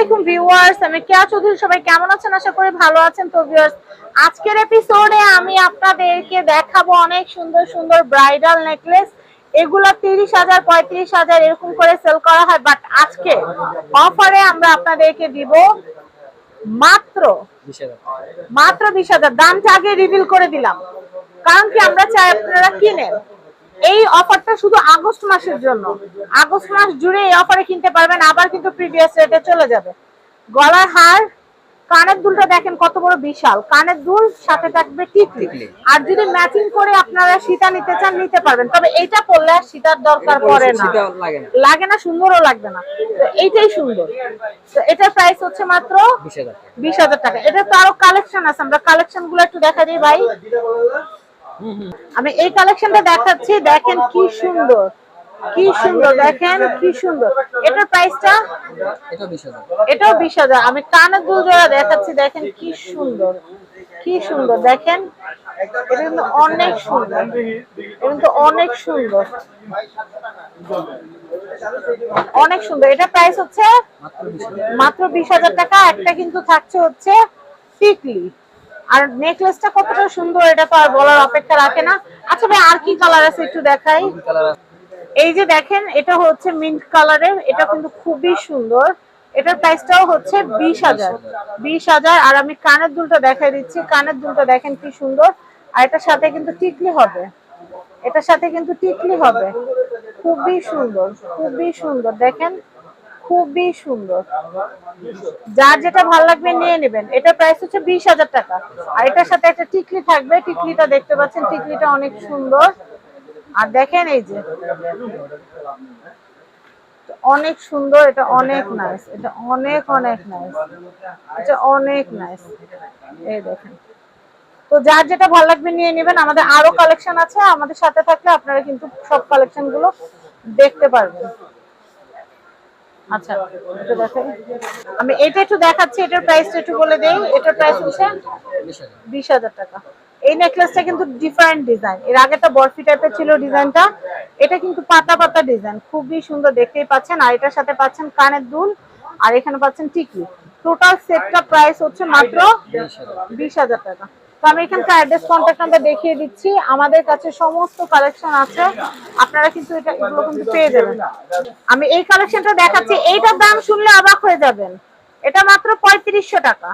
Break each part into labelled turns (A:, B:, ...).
A: আলাইকুম ভিউয়ার্স আমি কেয়া চৌধুরী সবাই কেমন আছেন? আশা করি ভালো আছেন। তো ভিউয়ার্স আজকের এপিসোডে আমি আপনাদেরকে দেখাবো অনেক সুন্দর সুন্দর ব্রাইডাল নেকলেস এগুলো তিরিশ হাজার পঁয়ত্রিশ হাজার এরকম করে সেল করা হয় বাট আজকে অফারে আমরা আপনাদেরকে দিব মাত্র মাত্র বিশ হাজার। দামটা আগে রিভিল করে দিলাম। কারণ কি আমরা চাই আপনারা কিনেন। এই অফারটা শুধু আগস্ট মাসের জন্য। আগস্ট মাস জুড়ে এই অফারে কিনতে পারবেন আবার কিন্তু প্রিভিয়াস রেটে চলে যাবে। গলার হার কানের দুলটা দেখেন কত বড় বিশাল। কানের দুল সাথে থাকবে টিকলি। আর যদি ম্যাচিং করে আপনারা সীতা নিতে চান নিতে পারবেন। তবে এইটা পরলে আর সীতার দরকার পড়ে না।
B: লাগে না।
A: সুন্দরও লাগবে না। তো এইটাই সুন্দর। তো এটার প্রাইস হচ্ছে মাত্র
B: বিশ হাজার
A: বিশ হাজার টাকা। এটা তো আরও কালেকশন আছে। আমরা কালেকশনগুলো একটু দেখা দিই ভাই। আমি এই কালেকশনটা দেখাচ্ছি দেখেন কি সুন্দর কি সুন্দর দেখেন কি সুন্দর। এটার প্রাইসটা? এটাও বিশ হাজার। আমি কানের দুল জোড়া দেখাচ্ছি দেখেন কি সুন্দর কি সুন্দর দেখেন। এটা কিন্তু অনেক সুন্দর এটা কিন্তু অনেক সুন্দর। অনেক সুন্দর। এটা প্রাইস হচ্ছে
B: মাত্র বিশ হাজার।
A: মাত্র বিশ হাজার টাকা। একটা কিন্তু থাকছে হচ্ছে টিকলি আর নেকলেসটা কতটা সুন্দর এটা তো আর বলার অপেক্ষা রাখে না। আচ্ছা ভাই আর কি কালার আছে একটু দেখাই? এই যে দেখেন এটা হচ্ছে মিন্ট কালারের এটা কিন্তু খুবই সুন্দর। এটার প্রাইসটাও হচ্ছে বিশ হাজার। বিশ হাজার আর আমি কানের দুলটা দেখাই দিচ্ছি। কানের দুলটা দেখেন কি সুন্দর। আর এটার সাথে কিন্তু টিকলি হবে। এটার সাথে কিন্তু টিকলি হবে। খুবই সুন্দর খুবই সুন্দর। দেখেন খুবই সুন্দর। যার যেটা ভালো লাগবে নিয়ে নেবেন। এটা প্রাইস হচ্ছে বিশ হাজার টাকা। আর এটার সাথে একটা টিকলি থাকবে। টিকলিটা দেখতে পাচ্ছেন, টিকলিটা অনেক সুন্দর। আর দেখেন এই যে, অনেক সুন্দর, এটা অনেক নাইস এটা অনেক অনেক নাইস এটা অনেক নাইস এই দেখেন। তো যার যেটা ভালো লাগবে নিয়ে নেবেন, আমাদের আরও কালেকশন আছে। আমাদের সাথে থাকলে আপনারা কিন্তু সব কালেকশনগুলো দেখতে পারবেন। আচ্ছা। আমি এটা একটু দেখাচ্ছি এটার প্রাইসটা একটু বলে দেই। এটার প্রাইস হচ্ছে
B: বিশ হাজার
A: টাকা। এই নেকলেসটা কিন্তু ডিফারেন্ট ডিজাইন এর আগেটা বরফি টাইপের ছিল ডিজাইনটা এটা কিন্তু পাতা পাতা ডিজাইন খুবই সুন্দর দেখতেই পাচ্ছেন। আর এটার সাথে পাচ্ছেন কানের দুল। আর এখানে পাচ্ছেন টিকি টোটাল সেটটা প্রাইস হচ্ছে মাত্র বিশ হাজার টাকা। তো আমি এখানকার অ্যাড্রেস কন্ট্যাক্ট নাম্বার দেখিয়ে দিচ্ছি। আমাদের কাছে সমস্ত কালেকশন আছে। আপনারা কিন্তু এটা এগুলো কিন্তু পেয়ে যাবেন। আমি এই কালেকশনটা দেখাচ্ছি। এইটার দাম শুনলে অবাক হয়ে যাবেন। এটা মাত্র পঁয়ত্রিশশো টাকা।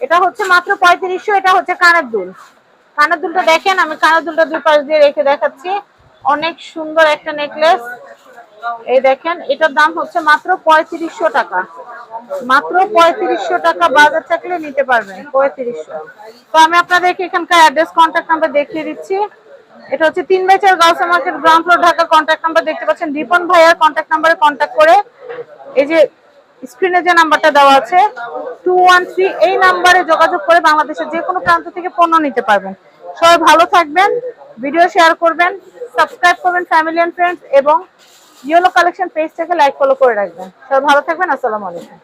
A: এটা হচ্ছে মাত্র পঁয়ত্রিশশো, এটা হচ্ছে কানের দুল। কানের দুলটা দেখেন, আমি কানের দুলটা দুই পাশ দিয়ে রেখে দেখাচ্ছি। অনেক সুন্দর একটা নেকলেস এই দেখেন, এটার দাম হচ্ছে মাত্র পঁয়ত্রিশশো টাকা। মাত্র পঁয়ত্রিশশো টাকা বাজার থাকলে নিতে পারবেন, পঁয়ত্রিশশো। তো আমি আপনাদেরকে এখানকার অ্যাড্রেস কন্ট্যাক্ট নাম্বার দেখিয়ে দিচ্ছি। এটা হচ্ছে তিন বাই চার market ground floor Dhaka contact number দেখতে পাচ্ছেন। রিপন ভাইয়ার কন্ট্যাক্ট নাম্বারে কন্ট্যাক্ট করে এই যে স্ক্রিনে যে নাম্বারটা দেওয়া আছে টু ওয়ান থ্রি এই নাম্বারে যোগাযোগ করে বাংলাদেশের যে কোনো প্রান্ত থেকে পণ্য নিতে পারবেন। সবাই ভালো থাকবেন ভিডিও শেয়ার করবেন সাবস্ক্রাইব করবেন ফ্যামিলি এন্ড ফ্রেন্ডস এবং ইয়েলো কালেকশন পেজটাকে লাইক ফলো করে রাখবেন। সবাই ভালো থাকবেন, আসসালামু আলাইকুম।